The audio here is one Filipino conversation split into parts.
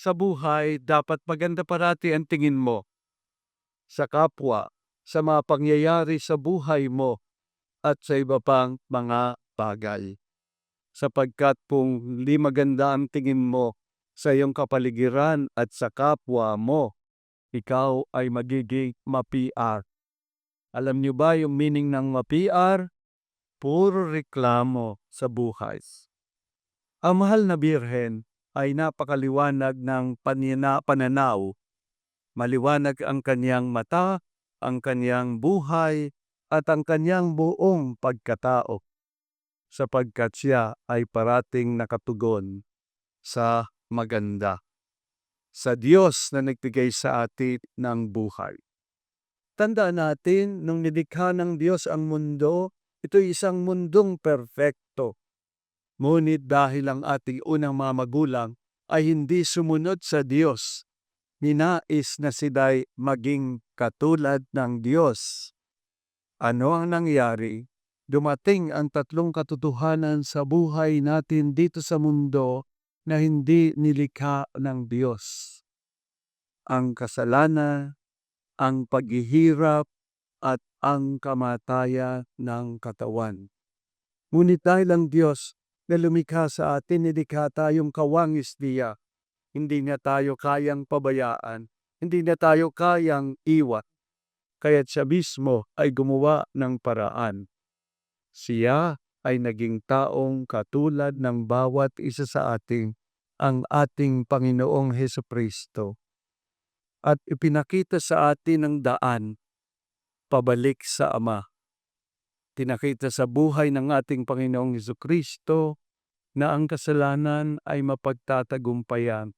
sa buhay, dapat maganda parati ang tingin mo sa kapwa, sa mga pangyayari sa buhay mo, at sa iba pang mga bagay. Sapagkat kung di maganda ang tingin mo sa iyong kapaligiran at sa kapwa mo, ikaw ay magiging ma-PR. Alam niyo ba yung meaning ng ma-PR? Puro reklamo sa buhay. Ang mahal na birhen ay napakaliwanag ng panina, pananaw. Maliwanag ang kanyang mata, ang kanyang buhay, at ang kanyang buong pagkatao. Sapagkat siya ay parating nakatugon sa maganda. Sa Diyos na nagbigay sa atin ng buhay. Tandaan natin, nung nilikha ng Diyos ang mundo, ito'y isang mundong perfecto. Ngunit dahil ang ating unang mga magulang ay hindi sumunod sa Diyos, ninais na sila'y maging katulad ng Diyos. Ano ang nangyari? Dumating ang tatlong katotohanan sa buhay natin dito sa mundo na hindi nilikha ng Diyos. Ang kasalanan, ang paghihirap, at ang kamatayan ng katawan. Ngunit dahil ang Diyos na lumikha sa atin, nilikha tayong kawangis niya. Hindi niya tayo kayang pabayaan. Hindi niya tayo kayang iwan. Kaya't siya mismo ay gumawa ng paraan. Siya ay naging taong katulad ng bawat isa sa ating ang ating Panginoong Heso Kristo. At ipinakita sa atin ang daan pabalik sa Ama. Tinakita sa buhay ng ating Panginoong Heso Kristo na ang kasalanan ay mapagtatagumpayan,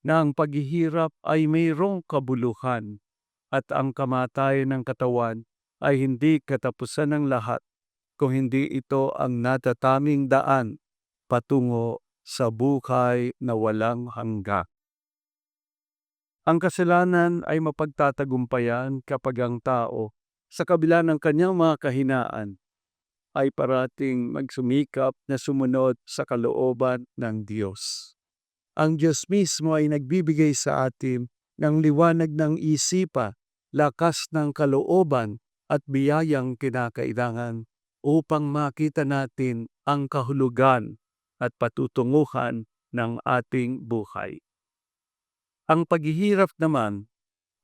na ang paghihirap ay mayroong kabuluhan, at ang kamatayan ng katawan ay hindi katapusan ng lahat, kung hindi ito ang natataming daan patungo sa buhay na walang hangga. Ang kasalanan ay mapagtatagumpayan kapag ang tao sa kabila ng kanyang mga kahinaan, ay parating magsumikap na sumunod sa kalooban ng Diyos. Ang Diyos mismo ay nagbibigay sa atin ng liwanag ng isipa, lakas ng kalooban at biyayang kinakailangan upang makita natin ang kahulugan at patutunguhan ng ating buhay. Ang paghihirap naman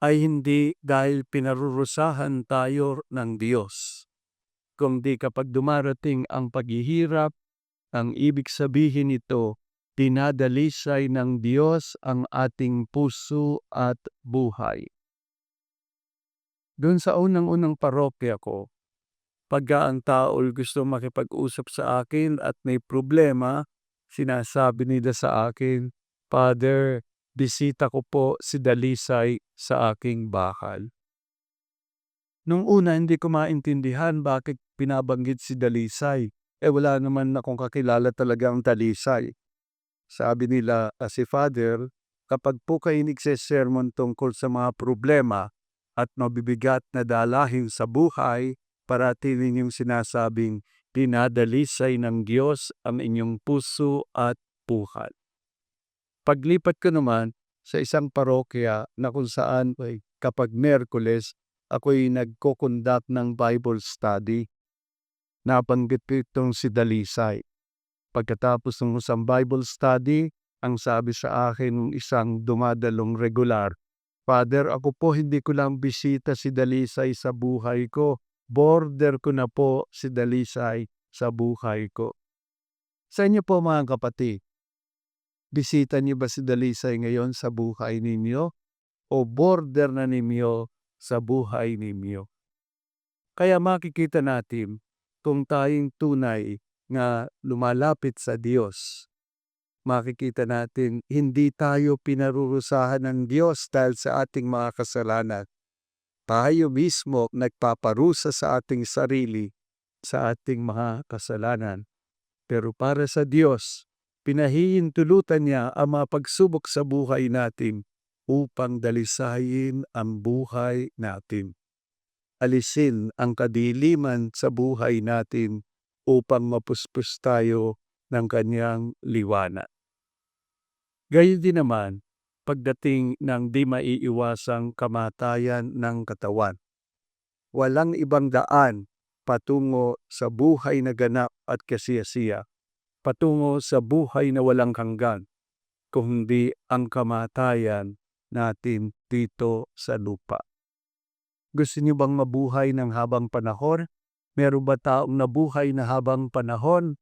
ay hindi dahil pinarurusahan tayo ng Diyos. Kundi kapag dumarating ang paghihirap, ang ibig sabihin nito, dinadalisay ng Diyos ang ating puso at buhay. Doon sa unang-unang parokya ko, pagka ang tao gusto makipag-usap sa akin at may problema, sinasabi nila sa akin, Father, bisita ko po si Dalisay sa aking bakal. Nung una hindi ko maintindihan bakit pinabanggit si Dalisay. Eh wala naman akong kakilala talaga ang Dalisay. Sabi nila, ah, si Father, kapag po kayo nagsisermon tungkol sa mga problema at mabibigat na dalahin sa buhay, parati ninyong sinasabing, pinadalisay ng Diyos ang inyong puso at puhat. Paglipat ko naman sa isang parokya na kung saan ay kapag Merkules, ako'y nagko-conduct ng Bible study. Nabanggit ko itong si Dalisay. Pagkatapos ng isang Bible study, ang sabi sa akin ng isang dumadalong regular, Father, ako po hindi ko lang bisita si Dalisay sa buhay ko. Border ko na po si Dalisay sa buhay ko. Sa inyo po mga kapatid, Bisita niyo ba si Dalisay ngayon sa buhay ninyo? O border na ninyo sa buhay ninyo? Kaya makikita natin kung tayong tunay nga lumalapit sa Diyos. Makikita natin hindi tayo pinarurusahan ng Diyos dahil sa ating mga kasalanan. Tayo mismo nagpaparusa sa ating sarili sa ating mga kasalanan. Pero para sa Diyos, pinahihintulutan niya ang mga pagsubok sa buhay natin upang dalisayin ang buhay natin. Alisin ang kadiliman sa buhay natin upang mapuspos tayo ng kanyang liwanag. Gayon din naman, pagdating ng di maiiwasang kamatayan ng katawan. Walang ibang daan patungo sa buhay na ganap at kasiyasiya, patungo sa buhay na walang hanggan, kundi ang kamatayan natin dito sa lupa. Gusto niyo bang mabuhay ng habang panahon? Meron ba taong nabuhay na habang panahon?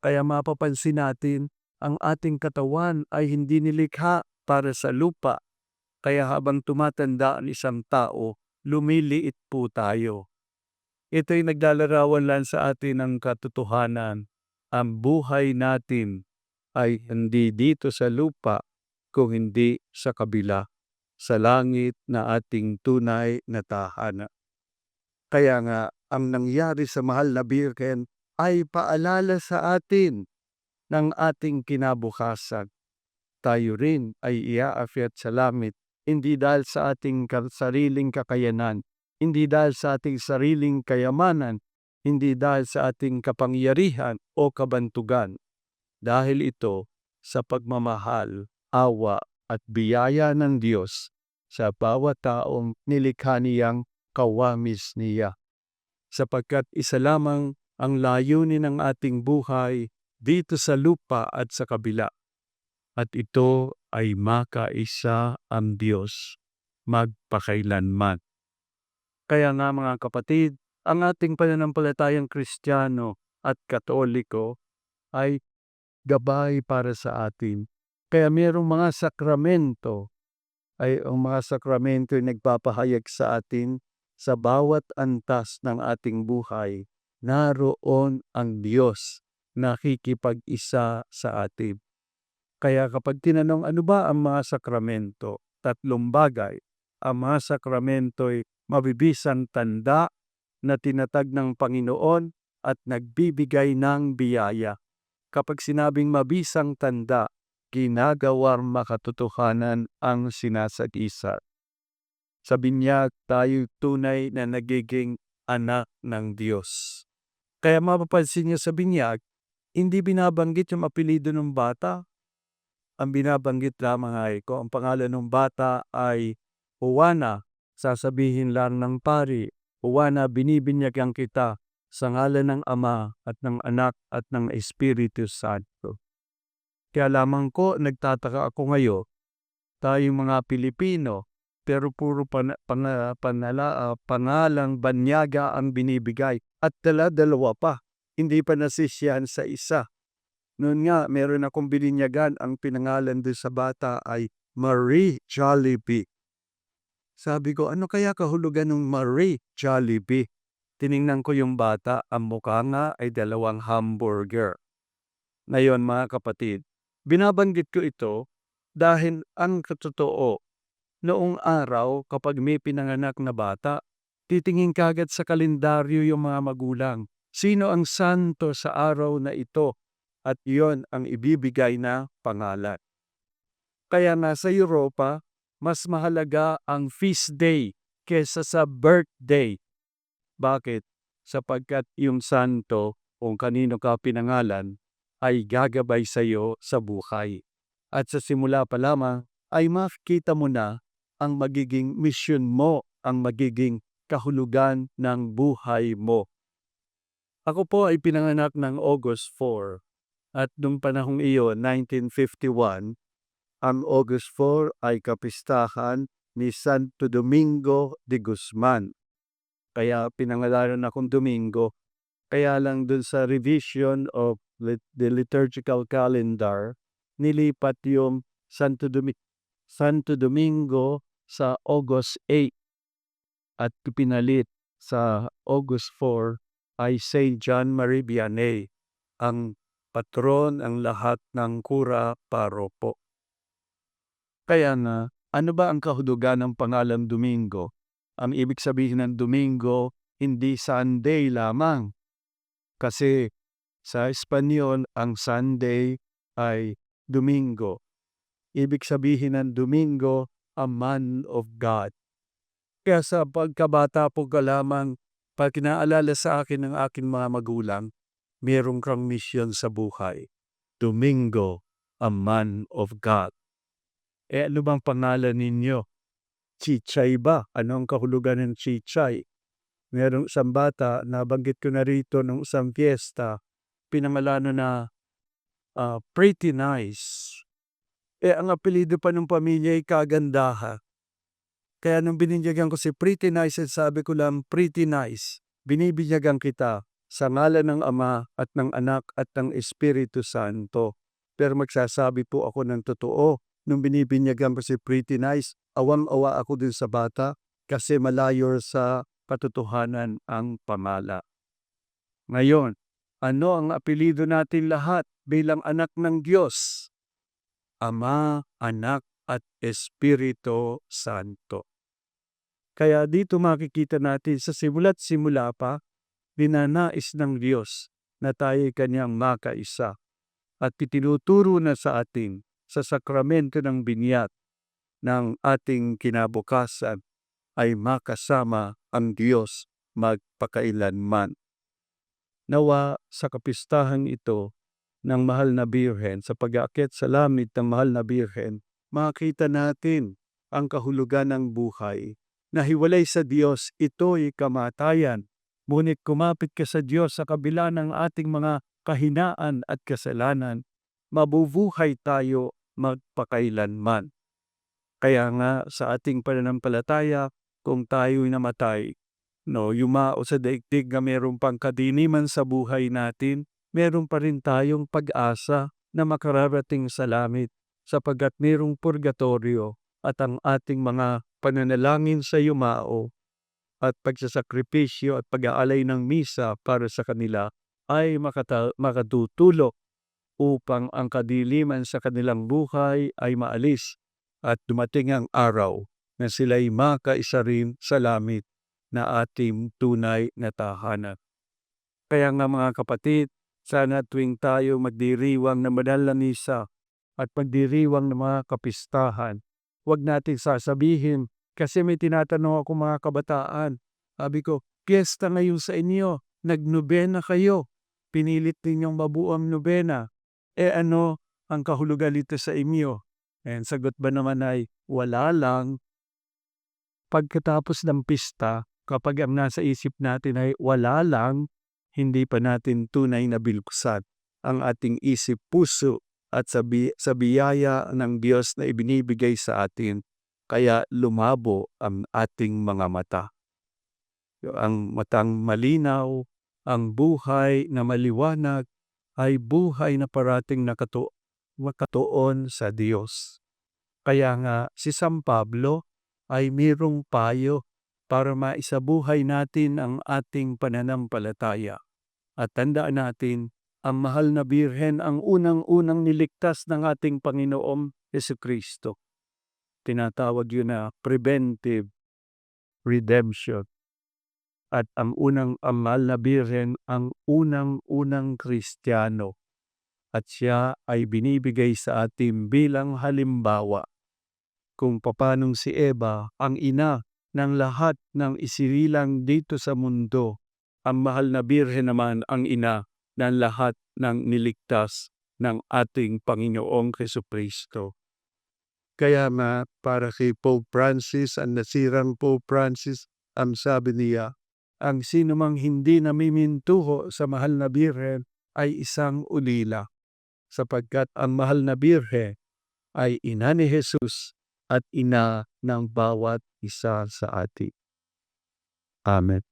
Kaya mapapansin natin, ang ating katawan ay hindi nilikha para sa lupa. Kaya habang tumatanda ang isang tao, lumiliit po tayo. Ito'y naglalarawan lang sa atin ng katotohanan. Ang buhay natin ay hindi dito sa lupa, kung hindi sa kabila, sa langit na ating tunay na tahanan. Kaya nga, ang nangyari sa mahal na Birhen ay paalala sa atin ng ating kinabukasan. Tayo rin ay iaakyat sa langit, hindi dahil sa ating sariling kakayanan, hindi dahil sa ating sariling kayamanan, hindi dahil sa ating kapangyarihan o kabantugan. Dahil ito sa pagmamahal, awa at biyaya ng Diyos sa bawat taong nilikha niyang kawamis niya. Sapagkat isa lamang ang layunin ng ating buhay dito sa lupa at sa kabila. At ito ay makaisa ang Diyos magpakailanman. Kaya nga mga kapatid, ang ating pananampalatayang Kristiyano at Katoliko ay gabay para sa atin. Kaya mayroong mga sakramento ay ang mga sakramento ay nagpapahayag sa atin sa bawat antas ng ating buhay, naroon ang Diyos nakikipag-isa sa atin. Kaya kapag tinanong ano ba ang mga sakramento, tatlong bagay. Ang mga sakramento ay mabibisang tanda na tinatag ng Panginoon at nagbibigay ng biyaya. Kapag sinabing mabisang tanda, ginagawar makatotohanan ang sinasag-isa. Sa binyag, tayo tunay na nagiging anak ng Diyos. Kaya mapapansin niyo sa binyag, hindi binabanggit yung apelido ng bata. Ang binabanggit lamang ay kung ang pangalan ng bata ay Juana, sasabihin lang ng pari, Juana, binibinyagan kita sa ngalan ng Ama at ng Anak at ng Espiritu Santo. Kaya lamang ko, nagtataka ako ngayon, tayong mga Pilipino, pero puro pan, pan, panala, uh, pangalang banyaga ang binibigay at dala-dalawa pa. Hindi pa nasisyahan sa isa. Noon nga, meron akong bininyagan, ang pinangalan doon sa bata ay Marie Jollibee. Sabi ko, ano kaya kahulugan ng Marie Jollibee? Tiningnan ko yung bata, ang mukha nga ay dalawang hamburger. Ngayon mga kapatid, binabanggit ko ito dahil ang katotoo, noong araw kapag may pinanganak na bata, titingin kagad sa kalendaryo yung mga magulang. Sino ang santo sa araw na ito? At yon ang ibibigay na pangalan. Kaya nasa Europa, mas mahalaga ang feast day kesa sa birthday. Bakit? Sapagkat yung santo kung kanino ka pinangalan ay gagabay sa iyo sa buhay. At sa simula pa lamang ay makikita mo na ang magiging misyon mo, ang magiging kahulugan ng buhay mo. Ako po ay pinanganak ng August 4 at nung panahong iyon, 1951, ang August 4 ay kapistahan ni Santo Domingo de Guzman. Kaya pinangalanan akong Domingo. Kaya lang dun sa revision of the liturgical calendar, nilipat yung Santo, Domi Santo Domingo sa August 8 at pinalit sa August 4 ay St. John Marie Vianney, ang patron ang lahat ng kura paropo. Kaya nga, ano ba ang kahudugan ng pangalan Domingo? Ang ibig sabihin ng Domingo, hindi Sunday lamang. Kasi sa Espanyol, ang Sunday ay Domingo. Ibig sabihin ng Domingo, a man of God. Kaya sa pagkabata po ka lamang, pag kinaalala sa akin ng aking mga magulang, mayroong kang misyon sa buhay. Domingo, a man of God. Eh ano bang pangalan ninyo? Chichay ba? Ano ang kahulugan ng Chichay? Merong isang bata, nabanggit ko na rito nung isang fiesta, pinangalanan na ah, Pretty Nice. Eh ang apelido pa ng pamilya ay Kagandaha. Kaya nung bininyagan ko si Pretty Nice, sabi ko lang, Pretty Nice, binibinyagan kita sa ngalan ng Ama at ng Anak at ng Espiritu Santo. Pero magsasabi po ako ng totoo, nung binibinyagan ko si Pretty Nice, awang-awa ako din sa bata kasi malayo sa katotohanan ang pamala. Ngayon, ano ang apelido natin lahat bilang anak ng Diyos? Ama, Anak at Espiritu Santo. Kaya dito makikita natin sa simula't simula pa, dinanais ng Diyos na tayo kanyang makaisa at itinuturo na sa atin sa sakramento ng binyat ng ating kinabukasan ay makasama ang Diyos magpakailanman. Nawa sa kapistahang ito ng mahal na Birhen, sa pag-aakyat sa langit ng mahal na Birhen, makita natin ang kahulugan ng buhay. Nahiwalay sa Diyos, ito'y kamatayan. Ngunit kumapit ka sa Diyos sa kabila ng ating mga kahinaan at kasalanan, mabubuhay tayo magpakailanman. Kaya nga sa ating pananampalataya, kung tayo'y namatay, no, yumao sa daigdig na meron pang kadiniman sa buhay natin, meron pa rin tayong pag-asa na makararating sa langit sapagkat merong purgatorio at ang ating mga pananalangin sa yumao at pagsasakripisyo at pag-aalay ng misa para sa kanila ay makata- makatutulok upang ang kadiliman sa kanilang buhay ay maalis at dumating ang araw na sila'y makaisa rin sa langit na ating tunay na tahanan. Kaya nga mga kapatid, sana tuwing tayo magdiriwang na misa at magdiriwang ng mga kapistahan, huwag natin sasabihin kasi may tinatanong ako mga kabataan. Sabi ko, piyesta ngayon sa inyo, nagnobena kayo. Pinilit ninyong mabuang nobena. Eh ano ang kahulugan nito sa inyo? And sagot ba naman ay, wala lang. Pagkatapos ng pista, kapag ang nasa isip natin ay wala lang, hindi pa natin tunay na biluksan ang ating isip puso at sa, bi- sa biyaya ng Diyos na ibinibigay sa atin kaya lumabo ang ating mga mata. Ang matang malinaw, ang buhay na maliwanag ay buhay na parating nakato sa Diyos. Kaya nga si San Pablo ay mirong payo para maisabuhay natin ang ating pananampalataya. At tandaan natin, ang mahal na Birhen ang unang-unang niligtas ng ating Panginoong Yesu Kristo tinatawag yun na preventive redemption. At ang unang amal na birhen, ang unang-unang kristyano. At siya ay binibigay sa atin bilang halimbawa kung papanong si Eva ang ina ng lahat ng isirilang dito sa mundo. Ang mahal na birhen naman ang ina ng lahat ng niligtas ng ating Panginoong Kristo. Kaya nga, para kay Pope Francis, ang nasirang Pope Francis, ang sabi niya, ang sino mang hindi namimintuho sa mahal na birhen ay isang ulila, sapagkat ang mahal na birhe ay ina ni Jesus at ina ng bawat isa sa atin. Amen.